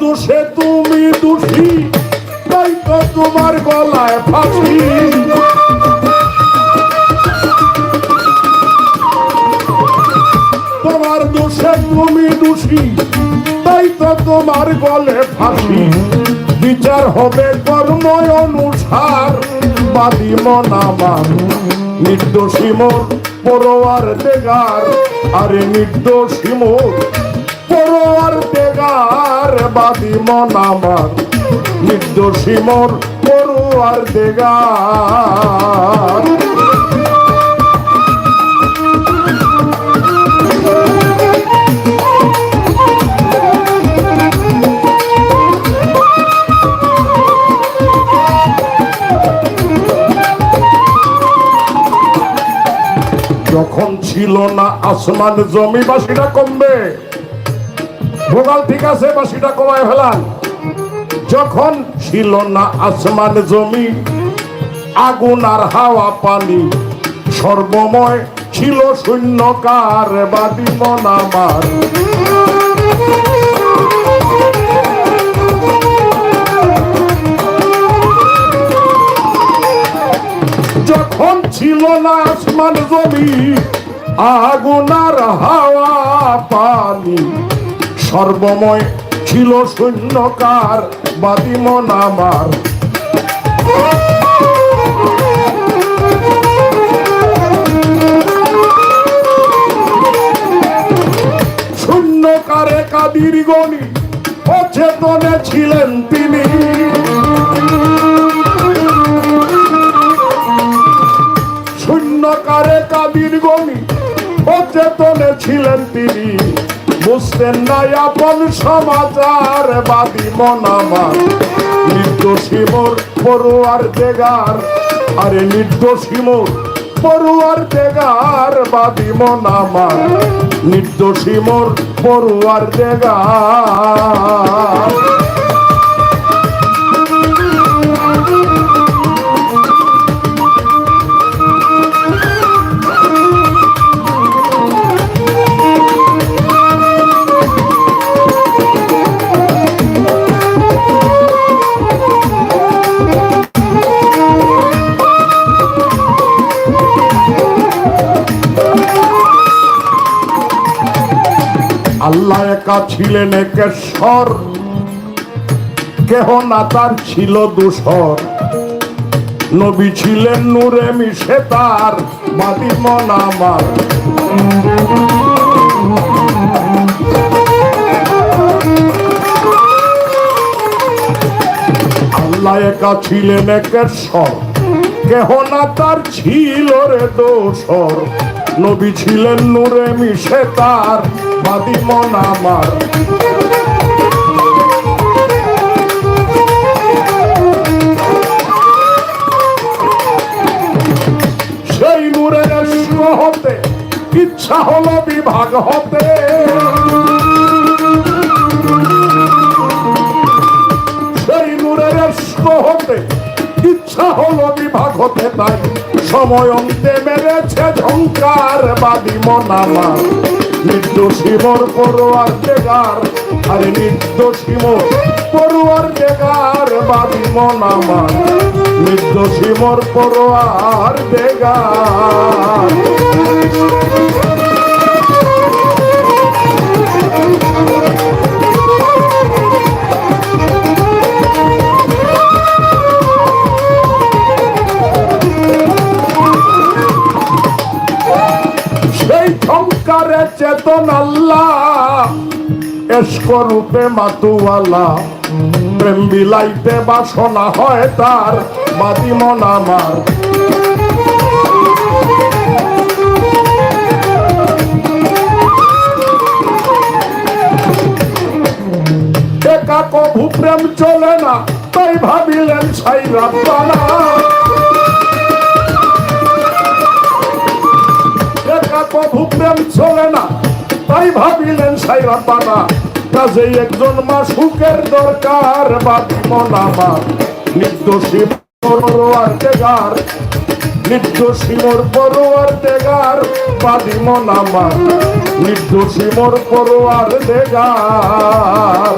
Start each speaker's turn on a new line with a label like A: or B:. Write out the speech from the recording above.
A: দোষে তুমি দোষী, তাই তো তোমার গলায় ফাঁসি। তোমার দোষে তুমি দোষী, তাই তো তোমার গলে ফাঁসি। বিচার হবে কর্ম অনুসার, বাদী মনামার নির্দোষী মোর পরোয়ার দেগার, আরে নির্দোষী মোর পরোয়ার বাদী মনামার নির্দোষী মোর পরোয়ার দেগার যখন ছিল না আসমান জমি বাসিটা কমবে ভোগাল ঠিক আছে বাসিটা কমায় ফেলান। যখন ছিল না আসমান জমি, আগুন আর হাওয়া পানি সর্বময় ছিল শূন্যকার বাদি মনামার। যখন ছিল না আসমান জমি আগুনার হাওয়া পানি সর্বময় ছিল শূন্যকার বাদিমন আমার। শূন্যকারে কাদির গণি অচেতনে ছিলেন তিনি। শূন্যকারে কাদির গণি অচেতনে ছিলেন তিনি। বুঝতেন না আপন সমাচার বাদী মনামার নির্দোষী মোর পড়ুয়ার দেগার আরে নির্দোষী মোর পড়ুয়ার দেগার বাদী মনামার নির্দোষী মোর পড়ুয়ার আল্লাহ একা ছিলেন একেশ্বর কেহ না তার ছিল দূষর। নবী ছিলেন নূরে মিশে তার বাদি মন আমার। আল্লাহ একা ছিলেন একেশ্বর কেহ না তার ছিল রে দোষর। নবী ছিলেন নূরে মিশে তার বাদি মন আমার। সেই নূরের হতে ইচ্ছা হলো বিভাগ হতে। সেই নূরের হতে ইচ্ছা হলো বিভাগ হতে তাই। সময় অন্তে মেরেছে ঝঙ্কার বাদি মনামা। নির্দোষী মোর পড়ুয়ার বেগার, আরে নির্দোষী মোর পড়ুয়ার বেগার বাদি মনামা। নির্দোষী মোর পড়ুয়ার দেগার চেতন আল্লাহ এসকরূপে মাতুয়ালা। প্রেম বিলাইতে বাসনা হয় তার বাদিমন আমার। একা কভু চলে না, তাই ভাবিলেন সাই রাব্বানা। কভু প্রেম চলে না। তাই ভাবিলেন সাই রাব্বানা কাজে একজন মাসুকের দরকার, বাদিমন আমার নির্দোষী পরোয়ার দেগার নির্দোষী মোর পরোয়ার দেগার বাদিমন আমার নির্দোষী মোর পরোয়ার দেগার